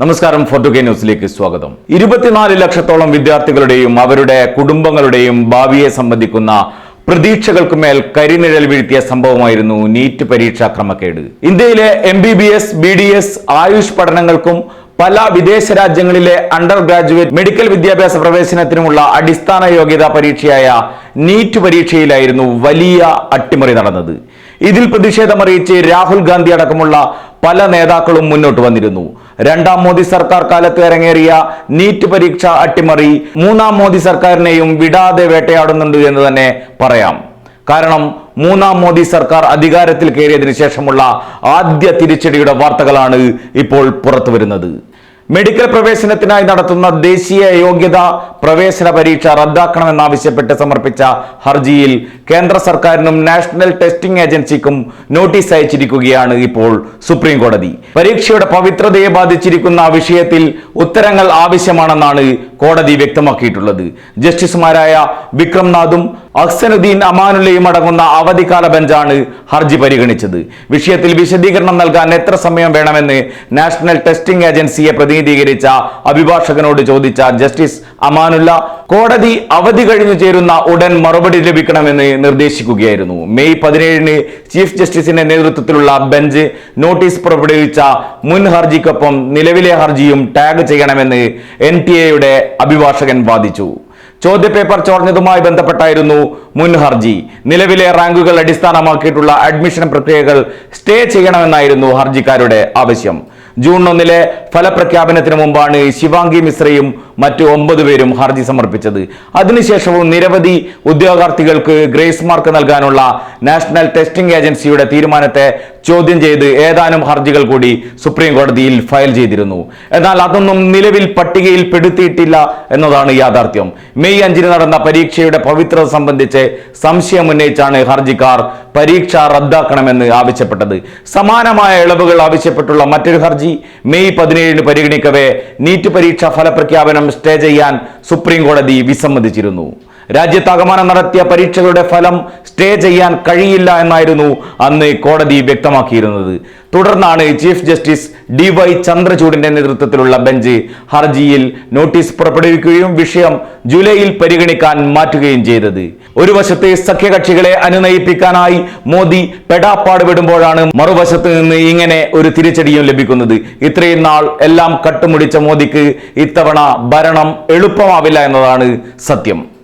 നമസ്കാരം ഫോർട്ടു കെ ന്യൂസിലേക്ക് സ്വാഗതം. ഇരുപത്തിനാല് ലക്ഷത്തോളം വിദ്യാർത്ഥികളുടെയും അവരുടെ കുടുംബങ്ങളുടെയും ഭാവിയെ സംബന്ധിക്കുന്ന പ്രതീക്ഷകൾക്ക് മേൽ കരിനിഴൽ വീഴ്ത്തിയ സംഭവമായിരുന്നു നീറ്റ് പരീക്ഷാ ക്രമക്കേട്. ഇന്ത്യയിലെ M B B S B D S AYUSH പഠനങ്ങൾക്കും പല വിദേശ രാജ്യങ്ങളിലെ അണ്ടർ ഗ്രാജുവേറ്റ് മെഡിക്കൽ വിദ്യാഭ്യാസ പ്രവേശനത്തിനുമുള്ള അടിസ്ഥാന യോഗ്യതാ പരീക്ഷയായ നീറ്റ് പരീക്ഷയിലായിരുന്നു വലിയ അട്ടിമറി നടന്നത്. ഇതിൽ പ്രതിഷേധമറിയിച്ച് രാഹുൽ ഗാന്ധി അടക്കമുള്ള പല നേതാക്കളും മുന്നോട്ട് വന്നിരുന്നു. രണ്ടാം മോദി സർക്കാർ കാലത്ത് ഇറങ്ങേറിയ നീറ്റ് പരീക്ഷ അട്ടിമറി മൂന്നാം മോദി സർക്കാരിനെയും വിടാതെ വേട്ടയാടുന്നുണ്ട് എന്ന് തന്നെ പറയാം. കാരണം മൂന്നാം മോദി സർക്കാർ അധികാരത്തിൽ കയറിയതിനു ശേഷമുള്ള ആദ്യ തിരിച്ചടിയുടെ വാർത്തകളാണ് ഇപ്പോൾ പുറത്തു വരുന്നത് മെഡിക്കൽ പ്രവേശനത്തിനായി നടത്തുന്ന ദേശീയ യോഗ്യതാ പ്രവേശന പരീക്ഷ റദ്ദാക്കണമെന്നാവശ്യപ്പെട്ട് സമർപ്പിച്ച ഹർജിയിൽ കേന്ദ്ര സർക്കാരിനും നാഷണൽ ടെസ്റ്റിംഗ് ഏജൻസിക്കും നോട്ടീസ് അയച്ചിരിക്കുകയാണ് ഇപ്പോൾ സുപ്രീം കോടതി പരീക്ഷയുടെ പവിത്രതയെ ബാധിച്ചിരിക്കുന്ന വിഷയത്തിൽ ഉത്തരങ്ങൾ ആവശ്യമാണെന്നാണ് കോടതി വ്യക്തമാക്കിയിട്ടുള്ളത്. ജസ്റ്റിസുമാരായ വിക്രംനാഥും അഹ്സനുദ്ദീൻ അമാനുല്ലയും അടങ്ങുന്ന അവധിക്കാല ബെഞ്ചാണ് ഹർജി പരിഗണിച്ചത്. വിഷയത്തിൽ വിശദീകരണം നൽകാൻ എത്ര സമയം വേണമെന്ന് നാഷണൽ ടെസ്റ്റിംഗ് ഏജൻസിയെ പ്രതിനിധീകരിച്ച അഭിഭാഷകനോട് ചോദിച്ച ജസ്റ്റിസ് അമാനുല്ല കോടതി അവധി കഴിഞ്ഞു ചേരുന്ന ഉടൻ മറുപടി ലഭിക്കണമെന്ന് നിർദ്ദേശിക്കുകയായിരുന്നു. മെയ് പതിനേഴിന് ചീഫ് ജസ്റ്റിസിന്റെ നേതൃത്വത്തിലുള്ള ബെഞ്ച് നോട്ടീസ് പുറപ്പെടുവിച്ച മുൻ ഹർജിക്കൊപ്പം നിലവിലെ ഹർജിയും ടാഗ് ചെയ്യണമെന്ന് എൻ ടി എയുടെ അഭിഭാഷകൻ വാദിച്ചു. ചോദ്യപേപ്പർ ചോർന്നതുമായി ബന്ധപ്പെട്ടായിരുന്നു മുൻ ഹർജി നിലവിലെ റാങ്കുകൾ അടിസ്ഥാനമാക്കിയിട്ടുള്ള അഡ്മിഷൻ പ്രക്രിയകൾ സ്റ്റേ ചെയ്യണമെന്നായിരുന്നു ഹർജിക്കാരുടെ ആവശ്യം. ജൂൺ ഒന്നിലെ ഫലപ്രഖ്യാപനത്തിന് മുമ്പാണ് ശിവാംഗി മിശ്രയും മറ്റ് ഒമ്പത് പേരും ഹർജി സമർപ്പിച്ചത്. അതിനുശേഷവും നിരവധി ഉദ്യോഗാർത്ഥികൾക്ക് ഗ്രേസ് മാർക്ക് നൽകാനുള്ള നാഷണൽ ടെസ്റ്റിംഗ് ഏജൻസിയുടെ തീരുമാനത്തെ ചോദ്യം ചെയ്ത് ഏതാനും ഹർജികൾ കൂടി സുപ്രീം കോടതിയിൽ ഫയൽ ചെയ്തിരുന്നു. എന്നാൽ അതൊന്നും നിലവിൽ പട്ടികയിൽ പെടുത്തിയിട്ടില്ല എന്നതാണ് യാഥാർത്ഥ്യം. മെയ് അഞ്ചിന് നടന്ന പരീക്ഷയുടെ പവിത്രത സംബന്ധിച്ച് സംശയം ഉന്നയിച്ചാണ് ഹർജിക്കാർ പരീക്ഷ റദ്ദാക്കണമെന്ന് ആവശ്യപ്പെട്ടത്. സമാനമായ ഇളവുകൾ ആവശ്യപ്പെട്ടുള്ള മറ്റൊരു ഹർജി മെയ് പതിനേഴിന് പരിഗണിക്കവേ. നീറ്റ് പരീക്ഷാ ഫലപ്രഖ്യാപനം സ്റ്റേ ചെയ്യാൻ സുപ്രീം കോടതി വിസമ്മതിച്ചിരുന്നു. രാജ്യത്താകമാനം നടത്തിയ പരീക്ഷകളുടെ ഫലം സ്റ്റേ ചെയ്യാൻ കഴിയില്ല എന്നായിരുന്നു അന്ന് കോടതി വ്യക്തമാക്കിയിരുന്നത്. തുടർന്നാണ് ചീഫ് ജസ്റ്റിസ് ഡി വൈ ചന്ദ്രചൂഡിന്റെ നേതൃത്വത്തിലുള്ള ബെഞ്ച് ഹർജിയിൽ നോട്ടീസ് പുറപ്പെടുവിക്കുകയും വിഷയം ജൂലൈയിൽ പരിഗണിക്കാൻ മാറ്റുകയും ചെയ്തത്. ഒരു വശത്ത് സഖ്യകക്ഷികളെ അനുനയിപ്പിക്കാനായി മോദി പെടാപ്പാട് വിടുമ്പോഴാണ് മറുവശത്ത് നിന്ന് ഇങ്ങനെ ഒരു തിരിച്ചടിയും ലഭിക്കുന്നത്. ഇത്രയും നാൾ എല്ലാം കട്ടുമുടിച്ച മോദിക്ക് ഇത്തവണ ഭരണം എളുപ്പമാവില്ല എന്നതാണ് സത്യം.